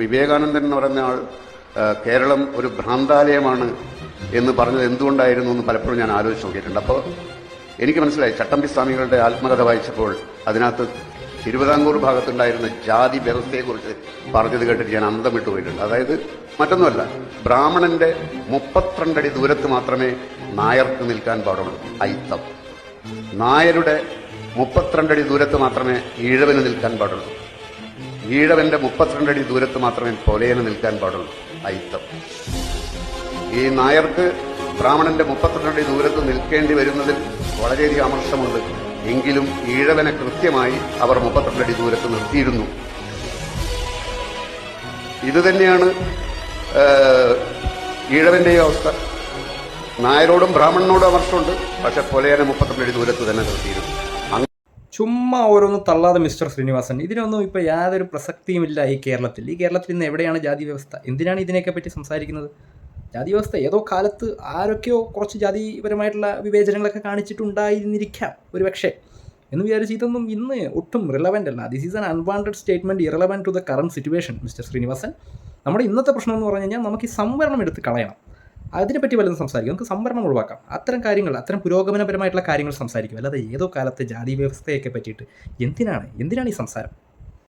വിവേകാനന്ദൻ എന്ന് പറയുന്ന ആൾ കേരളം ഒരു ഭ്രാന്താലയമാണ് എന്ന് പറഞ്ഞത് എന്തുകൊണ്ടായിരുന്നു എന്ന് പലപ്പോഴും ഞാൻ ആലോചിച്ച് നോക്കിയിട്ടുണ്ട്. അപ്പോൾ എനിക്ക് മനസ്സിലായി ചട്ടമ്പി സ്വാമികളുടെ ആത്മകഥ വായിച്ചപ്പോൾ അതിനകത്ത് തിരുവിതാംകൂർ ഭാഗത്തുണ്ടായിരുന്ന ജാതി വ്യവസ്ഥയെക്കുറിച്ച് പറഞ്ഞത് കേട്ടിട്ട് ഞാൻ അന്തം വിട്ടു പോയിട്ടുണ്ട്. അതായത് മറ്റൊന്നുമല്ല ബ്രാഹ്മണന്റെ മുപ്പത്തിരണ്ടടി ദൂരത്ത് മാത്രമേ നായർക്ക് നിൽക്കാൻ പാടുള്ളൂ ഐത്തം നായരുടെ മുപ്പത്തിരണ്ടടി ദൂരത്ത് മാത്രമേ ഈഴവന് നിൽക്കാൻ പാടുള്ളൂ. ഈഴവന്റെ മുപ്പത്തിരണ്ടടി ദൂരത്ത് മാത്രമേ പൊലയന് നിൽക്കാൻ പാടുള്ളൂ. അയിത്തം. ഈ നായർക്ക് ബ്രാഹ്മണന്റെ മുപ്പത്തിരണ്ടടി ദൂരത്ത് നിൽക്കേണ്ടി വരുന്നതിൽ വളരെയധികം അമർഷമുണ്ട്. എങ്കിലും ഈഴവനെ കൃത്യമായി അവർ മുപ്പത്തിരണ്ടടി ദൂരത്ത് നിർത്തിയിരുന്നു. ഇത് തന്നെയാണ് ഏഹ്, ഈഴവന്റെയും അവസ്ഥ. നായരോടും ബ്രാഹ്മണനോടും അമർഷമുണ്ട്. പക്ഷെ പൊലയനെ മുപ്പത്തിരണ്ടടി ദൂരത്ത് തന്നെ നിർത്തിയിരുന്നു. ചുമ്മാ ഓരോന്ന് തള്ളാതെ മിസ്റ്റർ ശ്രീനിവാസൻ. ഇതിനൊന്നും ഇപ്പോൾ യാതൊരു പ്രസക്തിയുമില്ല ഈ കേരളത്തിൽ. ഈ കേരളത്തിൽ ഇന്ന് എവിടെയാണ് ജാതി വ്യവസ്ഥ? എന്തിനാണ് ഇതിനെയൊക്കെ പറ്റി സംസാരിക്കുന്നത്? ജാതി വ്യവസ്ഥ ഏതോ കാലത്ത് ആരൊക്കെയോ കുറച്ച് ജാതിപരമായിട്ടുള്ള വിവേചനങ്ങളൊക്കെ കാണിച്ചിട്ടുണ്ടായിരുന്നിരിക്കാം. ഒരു പക്ഷേ എന്ന് വിചാരിച്ച് ഇതൊന്നും ഇന്ന് ഒട്ടും റിലവന്റ് അല്ല. This is an unwanted statement irrelevant to the current situation mister Srinivasan. നമ്മുടെ ഇന്നത്തെ പ്രശ്നം എന്ന് പറഞ്ഞു കഴിഞ്ഞാൽ നമുക്ക് ഈ സംവരണം എടുത്ത് കളയണം. അതിനെപ്പറ്റി വല്ലതും സംസാരിക്കും. നമുക്ക് സംവരണം ഒഴിവാക്കാം. അത്തരം കാര്യങ്ങൾ അത്തരം പുരോഗമനപരമായിട്ടുള്ള കാര്യങ്ങൾ സംസാരിക്കും. അല്ലാതെ ഏതോ കാലത്തെ ജാതി വ്യവസ്ഥയൊക്കെ പറ്റിയിട്ട് എന്തിനാണ് എന്തിനാണ് ഈ സംസാരം?